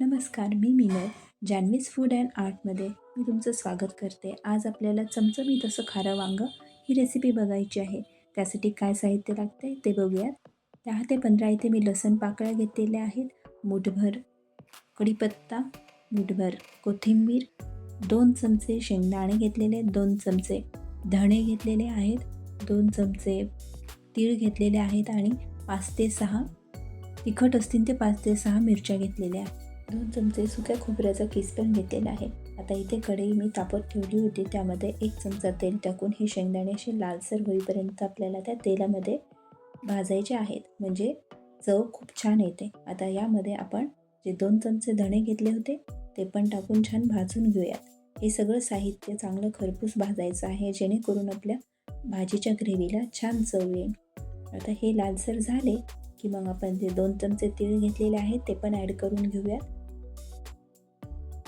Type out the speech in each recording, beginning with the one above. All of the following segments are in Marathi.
नमस्कार मी मीनल जान्हवीज फूड अँड आर्टमध्ये मी तुमचं स्वागत करते. आज आपल्याला चमचमीत असं खारं वांगं ही रेसिपी बघायची आहे. त्यासाठी काय साहित्य लागते ते बघूयात. दहा ते पंधरा इथे मी लसण पाकळ्या घेतलेल्या आहेत. मुठभर कढीपत्ता मुठभर कोथिंबीर दोन चमचे शेंगदाणे घेतलेले आहेत दोन चमचे धणे घेतलेले आहेत दोन चमचे तीळ घेतलेले आहेत आणि पाच ते सहा तिखट असतील ते पाच ते सहा मिरच्या घेतलेल्या. आहेत दोन चमचे सुक्या खोबऱ्याचा किस पण घेतलेला आहे. आता इथे कढई मी तापत ठेवली होती. त्यामध्ये एक चमचा तेल टाकून हे शेंगदाणे असे लालसर होईपर्यंत आपल्याला त्या तेलामध्ये भाजायचे आहेत. म्हणजे चव खूप छान येते. आता यामध्ये आपण जे दोन चमचे धणे घेतले होते ते पण टाकून छान भाजून घेऊयात. हे सगळं साहित्य चांगलं खरपूस भाजायचं आहे जेणेकरून आपल्या भाजीच्या ग्रेव्हीला छान चव येईल. आता हे लालसर झाले की मग आपण जे दोन चमचे तीळ घेतलेले आहेत ते पण ॲड करून घेऊयात.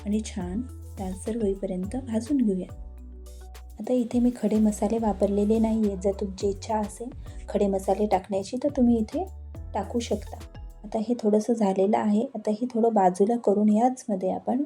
आणि छान लालसर होईपर्यंत भाजून घेऊयात आता इथे मी खडे मसाले वापरलेले नाही आहेत जर तुमची इच्छा असेल खडे मसाले टाकण्याची तर तुम्ही इथे टाकू शकता. आता हे थोडंसं झालेलं आहे. आता हे थोडं बाजूला करून याचमध्ये आपण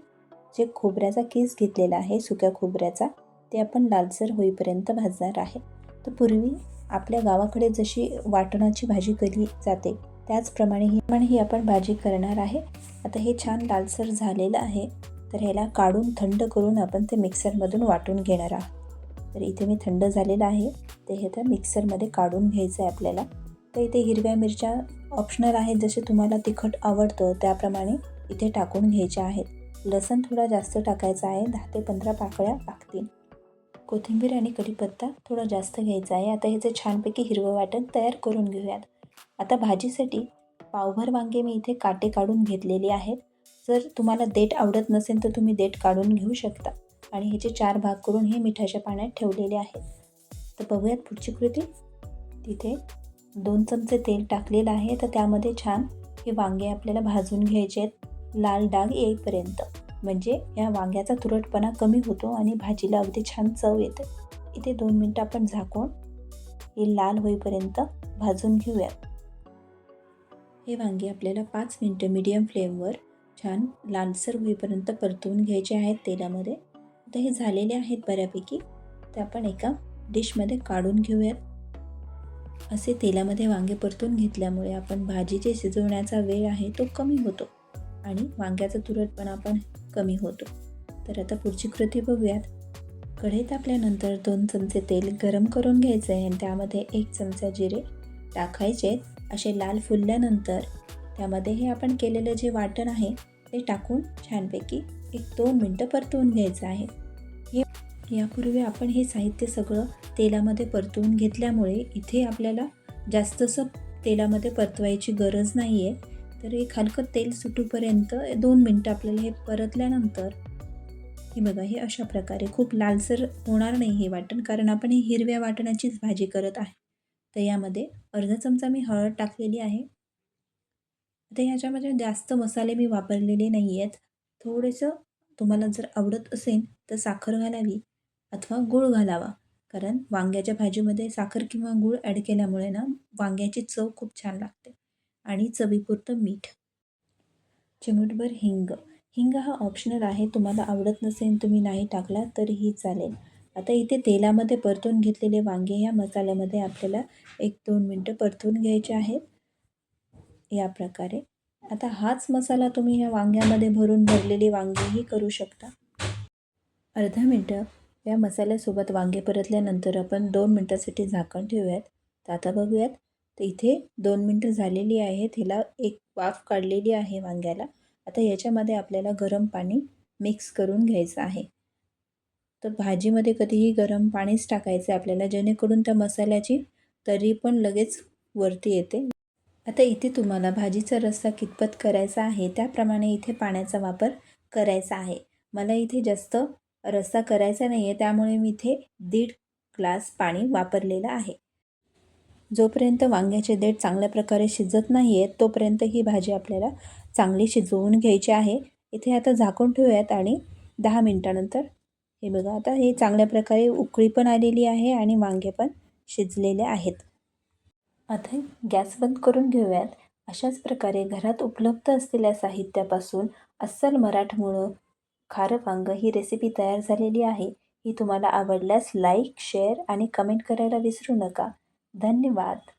जे खोबऱ्याचा केस घेतलेला आहे सुक्या खोबऱ्याचा ते आपण लालसर होईपर्यंत भाजणार आहे. तर पूर्वी आपल्या गावाकडे जशी वाटणाची भाजी केली जाते त्याचप्रमाणे ही पण ही आपण भाजी करणार आहे. आता हे छान लालसर झालेलं आहे. तर ह्याला काढून थंड करून आपण ते मिक्सरमधून वाटून घेणार आहोत. तर इथे मी थंड झालेलं आहे. ते हे तर मिक्सरमध्ये काढून घ्यायचं आहे आपल्याला. तर इथे हिरव्या मिरच्या ऑप्शनल आहेत. जसे तुम्हाला तिखट आवडतं त्याप्रमाणे इथे टाकून घ्यायच्या आहेत. लसण थोडा जास्त टाकायचा आहे. दहा ते पंधरा पाकळ्या लागतील. कोथिंबीर आणि कढीपत्ता थोडा जास्त घ्यायचा आहे. आता ह्याचं छानपैकी हिरवं वाटण तयार करून घेऊयात. आता भाजीसाठी पावभर वांगे मी इथे काटे काढून घेतलेले आहेत. जर तुम्हाला देठ आवडत नसेल तर तुम्ही देठ काढून घेऊ शकता. आणि ह्याचे चार भाग करून हे मिठाच्या पाण्यात ठेवलेले आहेत तर बघूयात पुढची कृती. तिथे दोन चमचे तेल टाकलेलं आहे. तर त्यामध्ये छान हे वांगे आपल्याला भाजून घ्यायचे आहेत. लाल डाग येईपर्यंत. म्हणजे या वांग्याचा तुरटपणा कमी होतो आणि भाजीला अगदी छान चव येते. इथे दोन मिनटं आपण झाकून हे लाल होईपर्यंत भाजून घेऊयात. हे वांगे आपल्याला पाच मिनटं मीडियम फ्लेमवर छान लालसर होईपर्यंत परतवून घ्यायचे आहेत तेलामध्ये. आता हे झालेले आहेत बऱ्यापैकी. ते आपण एका डिशमध्ये काढून घेऊयात. असे तेलामध्ये वांगे परतून घेतल्यामुळे आपण भाजी जे शिजवण्याचा वेळ आहे तो कमी होतो आणि वांग्याचा तुरटपणा पण कमी होतो. तर आता पुढची कृती बघूयात. कढईत तापल्यानंतर दोन चमचे तेल गरम करून घ्यायचं आहे आणि त्यामध्ये एक चमचा जिरे टाकायचे. असे लाल फुलल्यानंतर त्यामध्ये हे आपण केलेलं जे वाटण आहे ते टाकून छानपैकी एक दोन मिनटं परतवून घ्यायचं आहे. हे यापूर्वी आपण हे साहित्य सगळं तेलामध्ये परतवून घेतल्यामुळे इथे आपल्याला जास्तसं तेलामध्ये परतवायची गरज नाही आहे तर एक हलकं तेल सुटूपर्यंत दोन मिनटं आपल्याला हे परतल्यानंतर हे बघा हे अशा प्रकारे खूप लालसर होणार नाही हे वाटण कारण आपण ही हिरव्या वाटणाचीच भाजी करत आहे. तर यामध्ये अर्धा चमचा मी हळद टाकलेली आहे. आता ह्याच्यामध्ये जास्त मसाले मी वापरलेले नाही आहेत थोडंसं तुम्हाला जर आवडत असेल तर साखर घालावी अथवा गूळ घालावा. कारण वांग्याच्या भाजीमध्ये साखर किंवा गूळ ॲड केल्यामुळे ना वांग्याची चव खूप छान लागते आणि चवीपुरतं मीठ. चिमूटभर हिंग. हिंग हा ऑप्शनल आहे. तुम्हाला आवडत नसेल तुम्ही नाही टाकला तरीही चालेल. आता इथे तेलामध्ये परतून घेतलेले वांगे ह्या मसाल्यामध्ये आपल्याला एक दोन मिनटं परतून घ्यायचे आहेत. या प्रकारे. आता हाच मसाला तुम्ही ह्या वांग्यामध्ये भरून भरलेली वांगेही करू शकता. अर्धा मिनटं या मसाल्यासोबत वांगे परतल्यानंतर आपण दोन मिनटासाठी झाकण ठेवूयात. तर आता बघूयात. तर इथे दोन मिनटं झालेली आहेत. हिला एक वाफ काढलेली आहे वांग्याला. आता याच्यामध्ये आपल्याला गरम पाणी मिक्स करून घ्यायचं आहे. तर भाजीमध्ये कधीही गरम पाणीच टाकायचं आहे आपल्याला. जेणेकरून त्या मसाल्याची तरी पण लगेच वरती येते. आता इथे तुम्हाला भाजीचा रस्सा कितपत करायचा आहे त्याप्रमाणे इथे पाण्याचा वापर करायचा आहे. मला इथे जास्त रस्सा करायचा नाही आहे त्यामुळे मी इथे दीड ग्लास पाणी वापरलेलं आहे. जोपर्यंत वांग्याचे देठ चांगल्या प्रकारे शिजत नाही आहेत तोपर्यंत ही भाजी आपल्याला चांगली शिजवून घ्यायची आहे. इथे आता झाकून ठेवूयात आणि दहा मिनटानंतर हे बघा आता हे चांगल्या प्रकारे उकळी पण आलेली आहे आणि वांगे पण शिजलेले आहेत. आता गॅस बंद करून घेऊयात. अशाच प्रकारे घरात उपलब्ध असलेल्या साहित्यापासून अस्सल मराठमोळं खारं वांग ही रेसिपी तयार झालेली आहे. ही तुम्हाला आवडल्यास लाईक शेअर आणि कमेंट करायला विसरू नका. धन्यवाद.